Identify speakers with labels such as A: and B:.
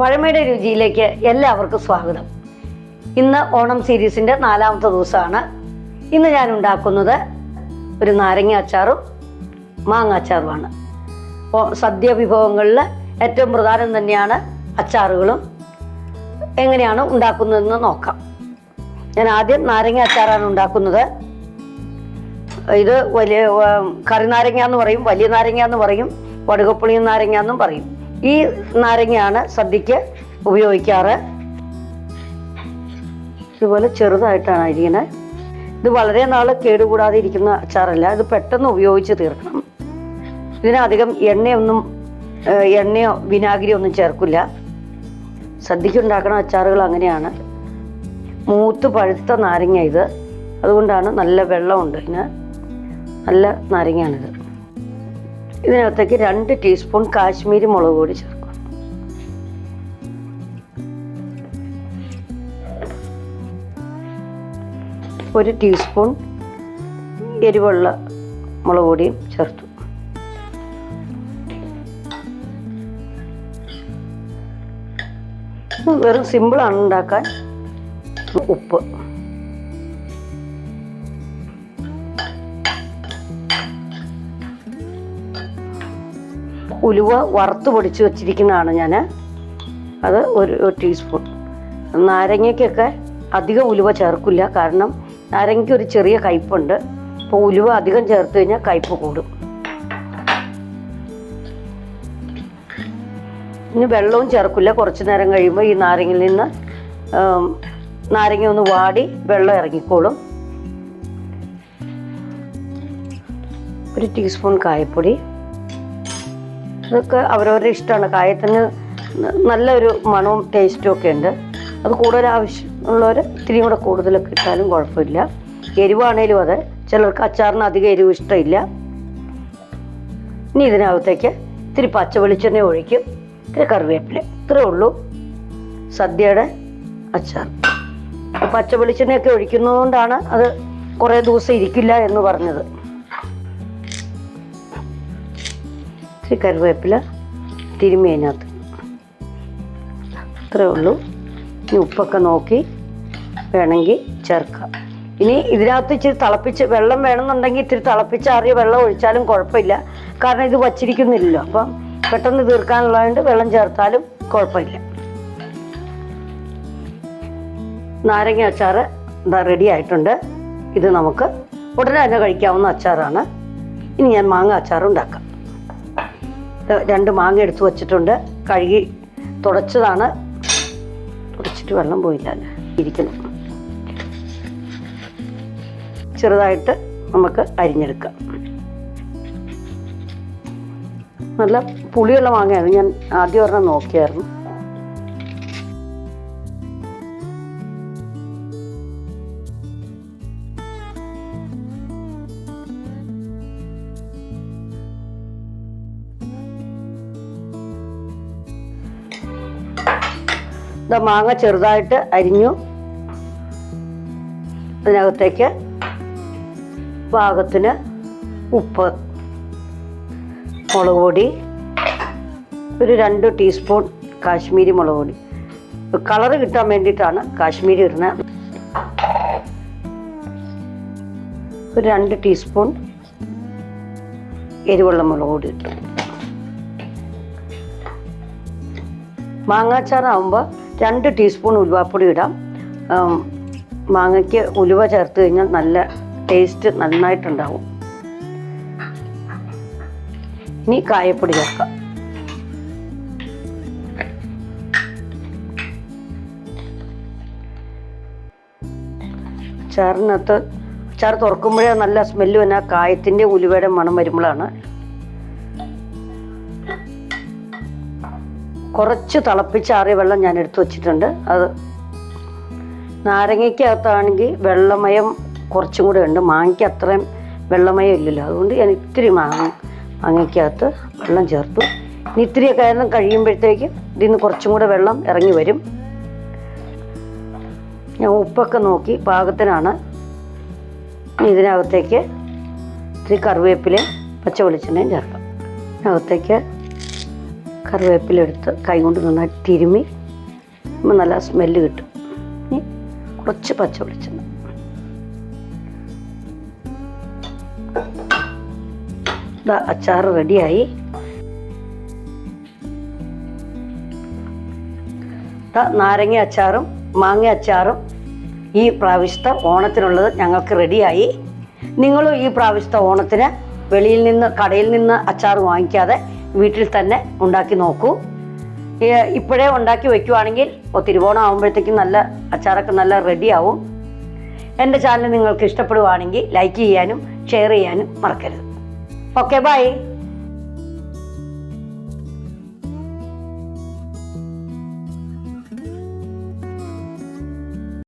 A: പഴമയുടെ രുചിയിലേക്ക് എല്ലാവർക്കും സ്വാഗതം. ഇന്ന് ഓണം സീരീസിന്റെ നാലാമത്തെ ദിവസമാണ്. ഇന്ന് ഞാൻ ഉണ്ടാക്കുന്നത് ഒരു നാരങ്ങ അച്ചാറും മാങ്ങ അച്ചാറുമാണ്. സദ്യ വിഭവങ്ങളിൽ ഏറ്റവും പ്രധാനം തന്നെയാണ് അച്ചാറുകളും. എങ്ങനെയാണ് ഉണ്ടാക്കുന്നതെന്ന് നോക്കാം. ഞാൻ ആദ്യം നാരങ്ങ അച്ചാറാണ് ഉണ്ടാക്കുന്നത്. ഇത് വലിയ കറി നാരങ്ങ എന്ന് പറയും വലിയ നാരങ്ങ എന്ന് പറയും വടുകപ്പുളി നാരങ്ങ എന്നും പറയും. ഈ നാരങ്ങയാണ് സദ്യക്ക് ഉപയോഗിക്കാറ്. ഇതുപോലെ ചെറുതായിട്ടാണ് അരിയണത് ഇത് വളരെ നാൾ കേടുകൂടാതെ ഇരിക്കുന്ന അച്ചാറല്ല ഇത് പെട്ടെന്ന് ഉപയോഗിച്ച് തീർക്കണം. ഇതിനധികം എണ്ണയൊന്നും എണ്ണയോ വിനാഗിരിയോ ഒന്നും ചേർക്കില്ല. സദ്യക്ക് ഉണ്ടാക്കുന്ന അച്ചാറുകൾ അങ്ങനെയാണ്. മൂത്ത് പഴുത്ത നാരങ്ങ ഇത്. അതുകൊണ്ടാണ് നല്ല വെള്ളമുണ്ട് ഇതിന്. നല്ല നാരങ്ങയാണിത്. ഇതിനകത്തേക്ക് രണ്ട് ടീസ്പൂൺ കാശ്മീരി മുളക് പൊടി ചേർക്കും. ഒരു ടീസ്പൂൺ എരിവുള്ള മുളക് പൊടിയും ചേർത്തു. വെറും സിമ്പിളാണ് ഉണ്ടാക്കാൻ. ഉപ്പ്. ഉലുവ വറുത്ത് പൊടിച്ച് വെച്ചിരിക്കുന്നതാണ് ഞാൻ. അത് ഒരു ടീസ്പൂൺ നാരങ്ങയ്ക്കൊക്കെ അധികം ഉലുവ ചേർക്കില്ല. കാരണം നാരങ്ങയ്ക്ക് ഒരു ചെറിയ കയ്പുണ്ട് അപ്പോൾ ഉലുവ അധികം ചേർത്ത് കഴിഞ്ഞാൽ കയ്പ് കൂടും. ഇനി വെള്ളവും ചേർക്കില്ല. കുറച്ച് നേരം കഴിയുമ്പോൾ ഈ നാരങ്ങയിൽ നിന്ന് നാരങ്ങ ഒന്ന് വാടി വെള്ളം ഇറങ്ങിക്കോളും. ഒരു ടീസ്പൂൺ കായപ്പൊടി. ഇതൊക്കെ അവരവരുടെ ഇഷ്ടമാണ്. കായത്തിന് നല്ലൊരു മണവും ടേസ്റ്റും ഒക്കെ ഉണ്ട്. അത് കൂടുതൽ ആവശ്യമുള്ളവർ ഇത്തിരി കൂടെ കൂടുതലൊക്കെ ഇട്ടാലും കുഴപ്പമില്ല. എരിവാണേലും അതെ. ചിലർക്ക് അച്ചാറിന് അധികം എരിവ് ഇഷ്ടമില്ല. ഇനി ഇതിനകത്തേക്ക് ഇത്തിരി പച്ച വെളിച്ചെണ്ണ ഒഴിക്കും. ഇത്തിരി കറിവേപ്പില. ഇത്രേ ഉള്ളൂ സദ്യയുടെ അച്ചാർ. പച്ച വെളിച്ചെണ്ണയൊക്കെ ഒഴിക്കുന്നതുകൊണ്ടാണ് അത് കുറേ ദിവസം ഇരിക്കില്ല എന്ന് പറഞ്ഞത്. ഇത്തിരി കറിവേപ്പില തിരുമ്മി അതിനകത്ത്. ഇത്രേ ഉള്ളൂ. ഇനി ഉപ്പൊക്കെ നോക്കി വേണമെങ്കിൽ ചേർക്കാം. ഇനി ഇതിനകത്ത് ഇച്ചിരി തിളപ്പിച്ച് വെള്ളം വേണമെന്നുണ്ടെങ്കിൽ ഇത്തിരി തിളപ്പിച്ചാറിയ വെള്ളം ഒഴിച്ചാലും കുഴപ്പമില്ല. കാരണം ഇത് വച്ചിരിക്കുന്നില്ലല്ലോ. അപ്പം പെട്ടെന്ന് തീർക്കാനുള്ളതുകൊണ്ട് വെള്ളം ചേർത്താലും കുഴപ്പമില്ല. നാരങ്ങ അച്ചാർ ഇതാ റെഡി ആയിട്ടുണ്ട്. ഇത് നമുക്ക് ഉടനെ തന്നെ കഴിക്കാവുന്ന അച്ചാറാണ്. ഇനി ഞാൻ മാങ്ങ അച്ചാർ ഉണ്ടാക്കാം രണ്ട് മാങ്ങ എടുത്തു വച്ചിട്ടുണ്ട്. കഴുകി തുടച്ചതാണ്. തുടച്ചിട്ട് വെള്ളം പോയില്ല ഇരിക്കുന്നു. ചെറുതായിട്ട് നമുക്ക് അരിഞ്ഞെടുക്കാം. നല്ല പുളിയുള്ള മാങ്ങയാണ് ഞാൻ ആദ്യം ഒരെണ്ണം നോക്കിയായിരുന്നു. ഇതാ മാങ്ങ ചെറുതായിട്ട് അരിഞ്ഞു. അതിനകത്തേക്ക് പാകത്തിന് ഉപ്പ് മുളക് പൊടി ഒരു രണ്ട് ടീസ്പൂൺ കാശ്മീരി മുളക് പൊടി. കളറ് കിട്ടാൻ വേണ്ടിയിട്ടാണ് കാശ്മീരി ഇടുന്നത് ഒരു രണ്ട് ടീസ്പൂൺ എരിവെള്ളം മുളക് പൊടി ഇട്ടു. മാങ്ങാച്ചാറാകുമ്പോൾ രണ്ട് ടീസ്പൂൺ ഉലുവാപ്പൊടി ഇടാം. മാങ്ങയ്ക്ക് ഉലുവ ചേർത്ത് കഴിഞ്ഞാൽ നല്ല ടേസ്റ്റ് നന്നായിട്ടുണ്ടാവും. ഇനി കായപ്പൊടി ചേർക്കാം. ചാറിനകത്ത് ചാർ തുറക്കുമ്പോഴേ നല്ല സ്മെല്ല് വന്നാൽ കായത്തിന്റെ ഉലുവയുടെ മണം വരുമ്പോഴാണ് കുറച്ച് തിളപ്പിച്ചാറിയ വെള്ളം ഞാൻ എടുത്തു വച്ചിട്ടുണ്ട്. അത് നാരങ്ങയ്ക്കകത്താണെങ്കിൽ വെള്ളമയം കുറച്ചും കൂടെ ഉണ്ട്. മാങ്ങയ്ക്ക് അത്രയും വെള്ളമയം ഇല്ലല്ലോ. അതുകൊണ്ട് ഞാൻ ഇത്തിരി മാങ്ങ മാങ്ങയ്ക്കകത്ത് വെള്ളം ചേർത്തു. ഇനി ഇത്തിരിയൊക്കെ ആയിരുന്നു കഴിയുമ്പോഴത്തേക്ക് ഇതിൽ നിന്ന് കുറച്ചും കൂടെ വെള്ളം ഇറങ്ങി വരും. ഞാൻ ഉപ്പൊക്കെ നോക്കി പാകത്തിനാണ്. ഇതിനകത്തേക്ക് ഇത്തിരി കറിവേപ്പിലയും പച്ച വെളിച്ചെണ്ണയും ചേർക്കാം. ഇതിനകത്തേക്ക് കറിവേപ്പില എടുത്ത് കൈ കൊണ്ട് നന്നായിട്ട് തിരുമ്മി നമ്മൾ നല്ല സ്മെല്ല് കിട്ടും. ഇനി കുറച്ച് പച്ച വെളിച്ചെണ്ണ. അച്ചാർ റെഡിയായി. നാരങ്ങ അച്ചാറും മാങ്ങ അച്ചാറും ഈ പ്രാവശ്യത്തെ ഓണത്തിനുള്ളത് ഞങ്ങൾക്ക് റെഡിയായി. നിങ്ങളും ഈ പ്രാവശ്യത്തെ ഓണത്തിന് വെളിയിൽ നിന്ന് കടയിൽ നിന്ന് അച്ചാർ വാങ്ങിക്കാതെ വീട്ടിൽ തന്നെ ഉണ്ടാക്കി നോക്കൂ. ഇപ്പോഴേ ഉണ്ടാക്കി വെക്കുവാണെങ്കിൽ തിരുവോണം ആകുമ്പോഴത്തേക്കും നല്ല അച്ചാറൊക്കെ നല്ല റെഡിയാവും എന്റെ ചാനൽ നിങ്ങൾക്ക് ഇഷ്ടപ്പെടുവാണെങ്കിൽ ലൈക്ക് ചെയ്യാനും ഷെയർ ചെയ്യാനും മറക്കരുത്. Okay bye